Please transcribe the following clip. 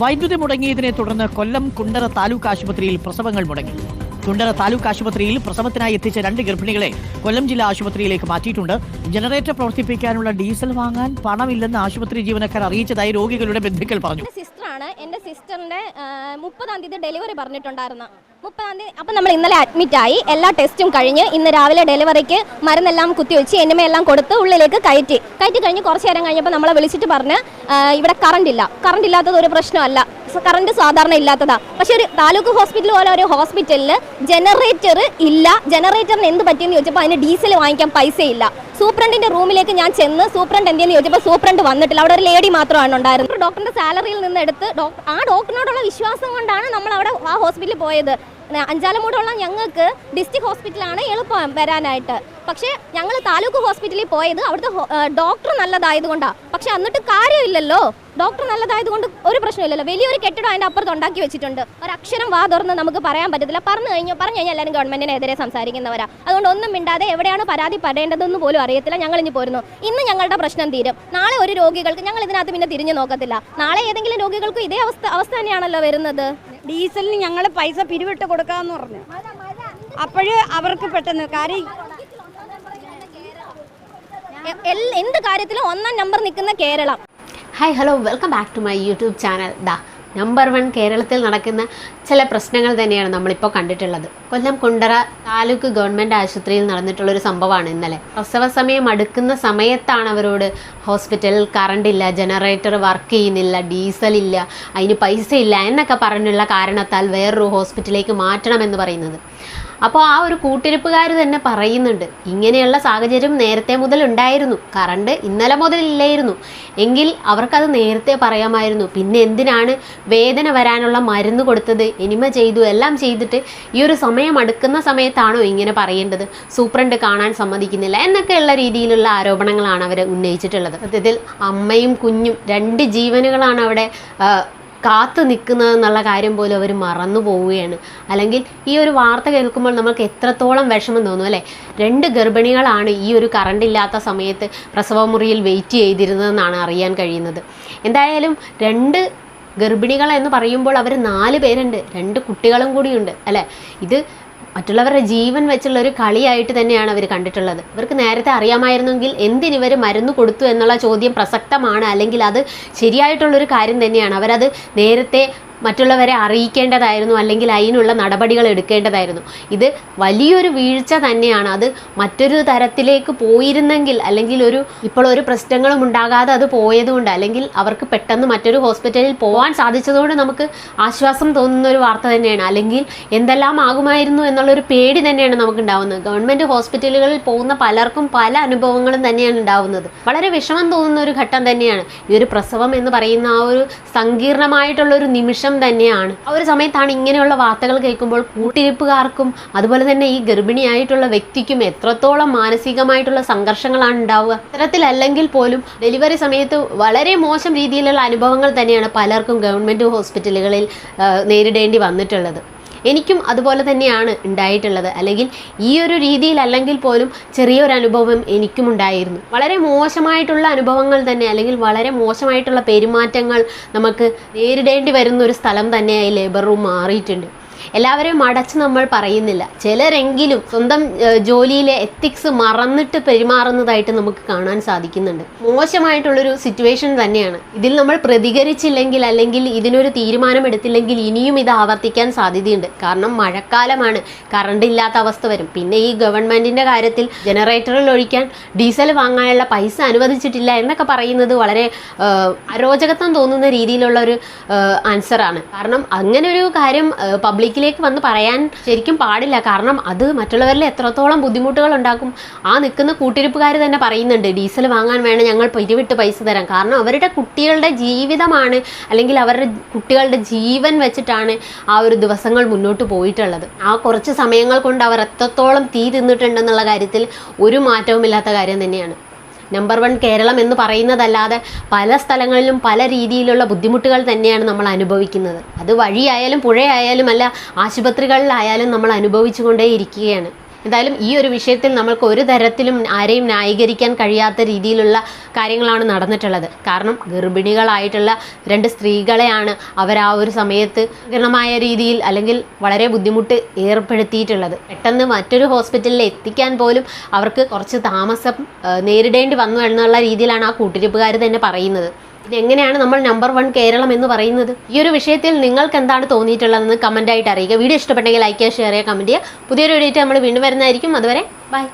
വൈദ്യുതി മുടങ്ങിയതിനെ തുടർന്ന് കൊല്ലം കുണ്ടറ താലൂക്ക് ആശുപത്രിയിൽ പ്രസവങ്ങൾ മുടങ്ങി. കുണ്ടറ താലൂക്ക് ആശുപത്രിയിൽ പ്രസവത്തിനായി എത്തിച്ച രണ്ട് ഗർഭിണികളെ കൊല്ലം ജില്ലാ ആശുപത്രിയിലേക്ക് മാറ്റിയിട്ടുണ്ട്. ജനറേറ്റർ പ്രവർത്തിപ്പിക്കാനുള്ള ഡീസൽ വാങ്ങാൻ പണമില്ലെന്ന് ആശുപത്രി ജീവനക്കാർ അറിയിച്ചതായി രോഗികളുടെ ബന്ധുക്കൾ പറഞ്ഞു. സിസ്റ്ററാണ് എന്റെ സിസ്റ്ററിന്റെ മുപ്പതാം തീയതി ഡെലിവറി പറഞ്ഞിട്ടുണ്ടായിരുന്നു. മുപ്പതാം തീയതി അപ്പം നമ്മൾ ഇന്നലെ അഡ്മിറ്റ് ആയി. എല്ലാ ടെസ്റ്റും കഴിഞ്ഞ് ഇന്ന് രാവിലെ ഡെലിവറിക്ക് മരുന്നെല്ലാം കുത്തിവെച്ച് എല്ലാം കൊടുത്ത് ഉള്ളിലേക്ക് കയറ്റി. കയറ്റി കഴിഞ്ഞ് കുറച്ച് നേരം കഴിഞ്ഞപ്പോൾ നമ്മളെ വിളിച്ചിട്ട് പറഞ്ഞ് ഇവിടെ കറണ്ട് ഇല്ല. കറണ്ട് ഇല്ലാത്തത് ഒരു പ്രശ്നമല്ല. കറണ്ട് സാധാരണ ഇല്ലാത്തതാ. പക്ഷെ ഒരു താലൂക്ക് ഹോസ്പിറ്റൽ പോലെ ഒരു ഹോസ്പിറ്റലിൽ ജനറേറ്റർ ഇല്ല. ജനറേറ്ററിന് എന്ത് പറ്റിയെന്ന് ചോദിച്ചപ്പോൾ അതിന് ഡീസൽ വാങ്ങിക്കാൻ പൈസ ഇല്ല സൂപ്രണ്ടിന്റെ റൂമിലേക്ക് ഞാൻ ചെന്ന് സൂപ്രണ്ട് എന്തെന്ന് ചോദിച്ചപ്പോൾ സൂപ്രണ്ട് വന്നിട്ടില്ല. അവിടെ ഒരു ലേഡി മാത്രമാണ് ഉണ്ടായിരുന്നത്. ഡോക്ടറിന്റെ സാലറിയിൽ നിന്ന് എടുത്ത് ആ ഡോക്ടറിനോടുള്ള വിശ്വാസം കൊണ്ടാണ് നമ്മൾ അവിടെ ആ ഹോസ്പിറ്റലിൽ പോയത്. അഞ്ചാലമൂടുള്ള ഞങ്ങൾക്ക് ഡിസ്ട്രിക്ട് ഹോസ്പിറ്റലാണ് എളുപ്പം വരാനായിട്ട്. പക്ഷേ ഞങ്ങൾ താലൂക്ക് ഹോസ്പിറ്റലിൽ പോയത് അവിടുത്തെ ഡോക്ടർ നല്ലതായതുകൊണ്ടാണ് പക്ഷേ എന്നിട്ട് കാര്യമില്ലല്ലോ. ഡോക്ടർ നല്ലതായതുകൊണ്ട് ഒരു പ്രശ്നമില്ലല്ലോ വലിയൊരു കെട്ടിടം അതിന്റെ അപ്പുറത്ത് ഉണ്ടാക്കി വെച്ചിട്ടുണ്ട്. ഒരു അക്ഷരം വാ തുറന്ന് നമുക്ക് പറയാൻ പറ്റത്തില്ല. പറഞ്ഞു കഴിഞ്ഞു പറഞ്ഞു കഴിഞ്ഞാൽ എല്ലാവരും ഗവൺമെന്റിനെതിരെ സംസാരിക്കുന്നവരാ. അതുകൊണ്ട് ഒന്നും മിണ്ടാതെ എവിടെയാണ് പരാതി പെടേണ്ടതെന്ന് പോലും അറിയത്തില്ല. ഞങ്ങൾ ഇനി പോരുന്നു. ഇന്ന് ഞങ്ങളുടെ പ്രശ്നം തീരും. നാളെ ഒരു രോഗികൾക്ക് ഞങ്ങൾ ഇതിനകത്ത് പിന്നെ തിരിഞ്ഞു നോക്കത്തില്ല. നാളെ ഏതെങ്കിലും രോഗികൾക്കും ഇതേ അവസ്ഥ അവസ്ഥ തന്നെയാണല്ലോ വരുന്നത്. ഡീസലിന് ഞങ്ങൾ പൈസ പിരിവിട്ട് കൊടുക്കാന്ന് പറഞ്ഞു. അപ്പോഴ് അവർക്ക് പെട്ടെന്ന് കാര്യം എന്ത് കാര്യത്തിലും ഒന്നാം നമ്പർ നിൽക്കുന്ന Kerala. Hi hello welcome back to my YouTube channel ദാ നമ്പർ വൺ കേരളത്തിൽ നടക്കുന്ന ചില പ്രശ്നങ്ങൾ തന്നെയാണ് നമ്മളിപ്പോൾ കണ്ടിട്ടുള്ളത്. കൊല്ലം കുണ്ടറ താലൂക്ക് ഗവൺമെന്റ് ആശുപത്രിയിൽ നടന്നിട്ടുള്ളൊരു സംഭവമാണ് ഇന്നലെ. പ്രസവ സമയം അടുക്കുന്ന സമയത്താണ് അവരോട് ഹോസ്പിറ്റലിൽ കറണ്ട് ഇല്ല ജനറേറ്റർ വർക്ക് ചെയ്യുന്നില്ല ഡീസൽ ഇല്ല അതിന് പൈസ ഇല്ല എന്നൊക്കെ പറഞ്ഞുള്ള കാരണത്താൽ വേറൊരു ഹോസ്പിറ്റലിലേക്ക് മാറ്റണമെന്ന് പറയുന്നത്. അപ്പോൾ ആ ഒരു കൂട്ടിരിപ്പുകാർ തന്നെ പറയുന്നുണ്ട് ഇങ്ങനെയുള്ള സാഹചര്യം നേരത്തെ മുതൽ ഉണ്ടായിരുന്നു. കറണ്ട് ഇന്നലെ മുതൽ ഇല്ലായിരുന്നു. എങ്കിൽ അവർക്കത് നേരത്തെ പറയാമായിരുന്നു. പിന്നെ എന്തിനാണ് വേദന വരാനുള്ള മരുന്ന് കൊടുത്തത്? എനിമ ചെയ്തു. എല്ലാം ചെയ്തിട്ട് ഈ ഒരു സമയം അടുക്കുന്ന സമയത്താണോ ഇങ്ങനെ പറയേണ്ടത്? സൂപ്രണ്ട് കാണാൻ സമ്മതിക്കുന്നില്ല. എന്നൊക്കെയുള്ള രീതിയിലുള്ള ആരോപണങ്ങളാണ് അവർ ഉന്നയിച്ചിട്ടുള്ളത്. സത്യത്തിൽ അമ്മയും കുഞ്ഞും രണ്ട് ജീവനുകളാണ് അവിടെ കാത്തു നിൽക്കുന്നത് എന്നുള്ള കാര്യം പോലും അവർ മറന്നു പോവുകയാണ്. അല്ലെങ്കിൽ ഈ ഒരു വാർത്ത കേൾക്കുമ്പോൾ നമുക്ക് എത്രത്തോളം വിഷമം തോന്നും അല്ലേ? രണ്ട് ഗർഭിണികളാണ് ഈ ഒരു കറണ്ട് ഇല്ലാത്ത സമയത്ത് പ്രസവമുറിയിൽ വെയിറ്റ് ചെയ്തിരുന്നതെന്നാണ് അറിയാൻ കഴിയുന്നത്. എന്തായാലും രണ്ട് ഗർഭിണികൾ എന്ന് പറയുമ്പോൾ അവർ നാല് പേരുണ്ട്. രണ്ട് കുട്ടികളും കൂടിയുണ്ട്. അല്ലേ? ഇത് മറ്റുള്ളവരുടെ ജീവൻ വെച്ചുള്ള ഒരു കളിയായിട്ട് തന്നെയാണ് അവർ കണ്ടിട്ടുള്ളത്. ഇവർക്ക് നേരത്തെ അറിയാമായിരുന്നെങ്കിൽ എന്തിനിവർ മരുന്ന് കൊടുത്തു എന്നുള്ള ചോദ്യം പ്രസക്തമാണ്. അല്ലെങ്കിൽ അത് ശരിയായിട്ടുള്ളൊരു കാര്യം തന്നെയാണ്. അവരത് നേരത്തെ മറ്റുള്ളവരെ അറിയിക്കേണ്ടതായിരുന്നു അല്ലെങ്കിൽ അതിനുള്ള നടപടികൾ എടുക്കേണ്ടതായിരുന്നു. ഇത് വലിയൊരു വീഴ്ച തന്നെയാണ്. അത് മറ്റൊരു തരത്തിലേക്ക് പോയിരുന്നെങ്കിൽ അല്ലെങ്കിൽ ഒരു ഇപ്പോൾ ഒരു പ്രശ്നങ്ങളും ഉണ്ടാകാതെ അത് പോയതുകൊണ്ട് അല്ലെങ്കിൽ അവർക്ക് പെട്ടെന്ന് മറ്റൊരു ഹോസ്പിറ്റലിൽ പോകാൻ സാധിച്ചതുകൊണ്ട് നമുക്ക് ആശ്വാസം തോന്നുന്ന ഒരു വാർത്ത തന്നെയാണ്. അല്ലെങ്കിൽ എന്തെല്ലാം ആകുമായിരുന്നു എന്നുള്ളൊരു പേടി തന്നെയാണ് നമുക്ക് ഉണ്ടാവുന്നത് ഗവൺമെന്റ് ഹോസ്പിറ്റലുകളിൽ പോകുന്ന പലർക്കും പല അനുഭവങ്ങളും തന്നെയാണ് ഉണ്ടാവുന്നത്. വളരെ വിഷമം തോന്നുന്ന ഒരു ഘട്ടം തന്നെയാണ്. ഈ ഒരു പ്രസവം എന്ന് പറയുന്ന ആ ഒരു സങ്കീർണമായിട്ടുള്ള ഒരു നിമിഷം തന്നെയാണ്. ആ ഒരു സമയത്താണ് ഇങ്ങനെയുള്ള വാർത്തകൾ കേൾക്കുമ്പോൾ കൂട്ടിരിപ്പുകാർക്കും അതുപോലെ തന്നെ ഈ ഗർഭിണിയായിട്ടുള്ള വ്യക്തിക്കും എത്രത്തോളം മാനസികമായിട്ടുള്ള സംഘർഷങ്ങളാണ് ഉണ്ടാവുക. ഇത്തരത്തിലല്ലെങ്കിൽ പോലും ഡെലിവറി സമയത്ത് വളരെ മോശം രീതിയിലുള്ള അനുഭവങ്ങൾ തന്നെയാണ് പലർക്കും ഗവൺമെന്റ് ഹോസ്പിറ്റലുകളിൽ നേരിടേണ്ടി വന്നിട്ടുള്ളത്. എനിക്കും അതുപോലെ തന്നെയാണ് ഉണ്ടായിട്ടുള്ളത്. അല്ലെങ്കിൽ ഈ ഒരു രീതിയിലല്ലെങ്കിൽ പോലും ചെറിയൊരു അനുഭവം എനിക്കും ഉണ്ടായിരുന്നു. വളരെ മോശമായിട്ടുള്ള അനുഭവങ്ങൾ തന്നെ അല്ലെങ്കിൽ വളരെ മോശമായിട്ടുള്ള പെരുമാറ്റങ്ങൾ നമുക്ക് നേരിടേണ്ടി വരുന്ന ഒരു സ്ഥലം തന്നെയായി ലേബർ റൂം മാറിയിട്ടുണ്ട്. എല്ലാവരെയും അടച്ച് നമ്മൾ പറയുന്നില്ല. ചിലരെങ്കിലും സ്വന്തം ജോലിയിലെ എത്തിക്സ് മറന്നിട്ട് പെരുമാറുന്നതായിട്ട് നമുക്ക് കാണാൻ സാധിക്കുന്നുണ്ട്. മോശമായിട്ടുള്ളൊരു സിറ്റുവേഷൻ തന്നെയാണ്. ഇതിൽ നമ്മൾ പ്രതികരിച്ചില്ലെങ്കിൽ അല്ലെങ്കിൽ ഇതിനൊരു തീരുമാനം എടുത്തില്ലെങ്കിൽ ഇനിയും ഇത് ആവർത്തിക്കാൻ സാധ്യതയുണ്ട്. കാരണം മഴക്കാലമാണ്. കറണ്ട് ഇല്ലാത്ത അവസ്ഥ വരും. പിന്നെ ഈ ഗവൺമെന്റിന്റെ കാര്യത്തിൽ ജനറേറ്ററിൽ ഒഴിക്കാൻ ഡീസൽ വാങ്ങാനുള്ള പൈസ അനുവദിച്ചിട്ടില്ല എന്നൊക്കെ പറയുന്നത് വളരെ അരോചകത്വം തോന്നുന്ന രീതിയിലുള്ള ഒരു ആൻസറാണ് കാരണം അങ്ങനെ ഒരു കാര്യം ഏഹ്, പബ്ലിക്കിലേക്ക് വന്ന് പറയാൻ ശരിക്കും പാടില്ല. കാരണം അത് മറ്റുള്ളവരിൽ എത്രത്തോളം ബുദ്ധിമുട്ടുകൾ ഉണ്ടാക്കും. ആ നിൽക്കുന്ന കൂട്ടിരിപ്പുകാർ തന്നെ പറയുന്നുണ്ട് ഡീസൽ വാങ്ങാൻ വേണം ഞങ്ങൾ പിരിവിട്ട് പൈസ തരാം. കാരണം അവരുടെ കുട്ടികളുടെ ജീവിതമാണ് അല്ലെങ്കിൽ അവരുടെ കുട്ടികളുടെ ജീവൻ വെച്ചിട്ടാണ് ആ ഒരു ദിവസങ്ങൾ മുന്നോട്ട് പോയിട്ടുള്ളത്. ആ കുറച്ച് സമയങ്ങൾ കൊണ്ട് അവർ എത്രത്തോളം തീ തിന്നിട്ടുണ്ടെന്നുള്ള കാര്യത്തിൽ ഒരു മാറ്റവുമില്ലാത്ത കാര്യം തന്നെയാണ്. നമ്പർ വൺ കേരളം എന്ന് പറയുന്നതല്ലാതെ പല സ്ഥലങ്ങളിലും പല രീതിയിലുള്ള ബുദ്ധിമുട്ടുകൾ തന്നെയാണ് നമ്മൾ അനുഭവിക്കുന്നത്. അത് വഴിയായാലും പുഴയായാലും അല്ല ആശുപത്രികളിലായാലും നമ്മൾ അനുഭവിച്ചു കൊണ്ടേ ഇരിക്കുകയാണ് എന്തായാലും ഈ ഒരു വിഷയത്തിൽ നമ്മൾക്ക് ഒരു തരത്തിലും ആരെയും ന്യായീകരിക്കാൻ കഴിയാത്ത രീതിയിലുള്ള കാര്യങ്ങളാണ് നടന്നിട്ടുള്ളത്. കാരണം ഗർഭിണികളായിട്ടുള്ള രണ്ട് സ്ത്രീകളെയാണ് അവർ ആ ഒരു സമയത്ത് ഗണമായ രീതിയിൽ അല്ലെങ്കിൽ വളരെ ബുദ്ധിമുട്ട് ഏർപ്പെടുത്തിയിട്ടുള്ളത്. പെട്ടെന്ന് മറ്റൊരു ഹോസ്പിറ്റലിൽ എത്തിക്കാൻ പോലും അവർക്ക് കുറച്ച് താമസം നേരിടേണ്ടി വന്നു എന്നുള്ള രീതിയിലാണ് ആ കൂട്ടിരിപ്പുകാർ തന്നെ പറയുന്നത്. ഇതെങ്ങനെയാണ് നമ്മൾ നമ്പർ വൺ കേരളം എന്ന് പറയുന്നത്? ഈ ഒരു വിഷയത്തിൽ നിങ്ങൾക്ക് എന്താണ് തോന്നിയിട്ടുള്ളതെന്ന് കമന്റായിട്ട് അറിയിക്കുക വീഡിയോ ഇഷ്ടപ്പെട്ടെങ്കിൽ ലൈക്ക് ചെയ്യുക ഷെയർ ചെയ്യുക കമന്റ് ചെയ്യുക. പുതിയൊരു വീഡിയോ നമ്മൾ വീണ്ടും വരുന്നതായിരിക്കും. അതുവരെ ബൈ